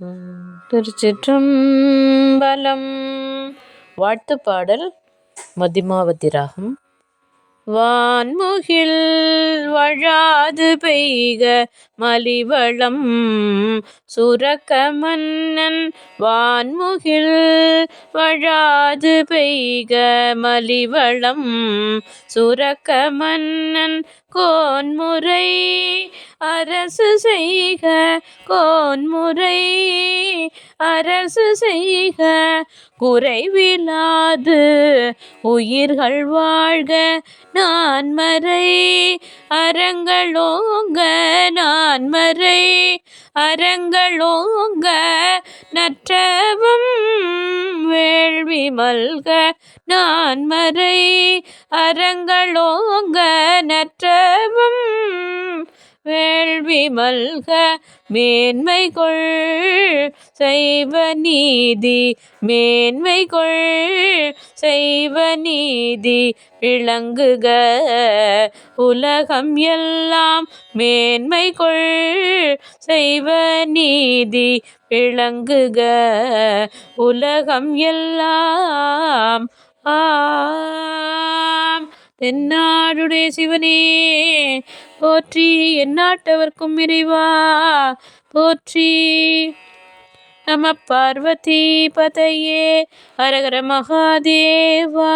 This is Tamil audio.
திருச்சிற்றம்பலம். வாழ்த்து பாடல் மதிமாவதி ராகம் வான்முகில் வழாது பெய்க மலிவளம். சுரக்க மன்னன் வான்முகில் வழாது பெய்க மலிவளம். சுரக்க மன்னன் கோன்முறை அரசு செய்க கோன்முறை அரசு செய்க குறைவிலாது உயிர்கள் வாழ்க நான் மறை. அறங்களோங்க நான் மறை. அறங்களோங்க நற்றவும் வேள்வி மல்க நான் மறை. அறங்களோங்க வேள்வி மல்க மேன்மை கொள் செய்வ நீதி மேன்மை கொள் செய்வ நீதி விளங்குக. உலகம் எல்லாம் மேன்மை கொள் செய்வ நீதி விளங்குக. உலகம் எல்லாம் ஆ தென்னாடுடைய சிவனே போற்றி எந்நாட்டவர்க்கும் இறைவா போற்றி. நம பார்வதி பதையே ஹரஹர மகாதேவா.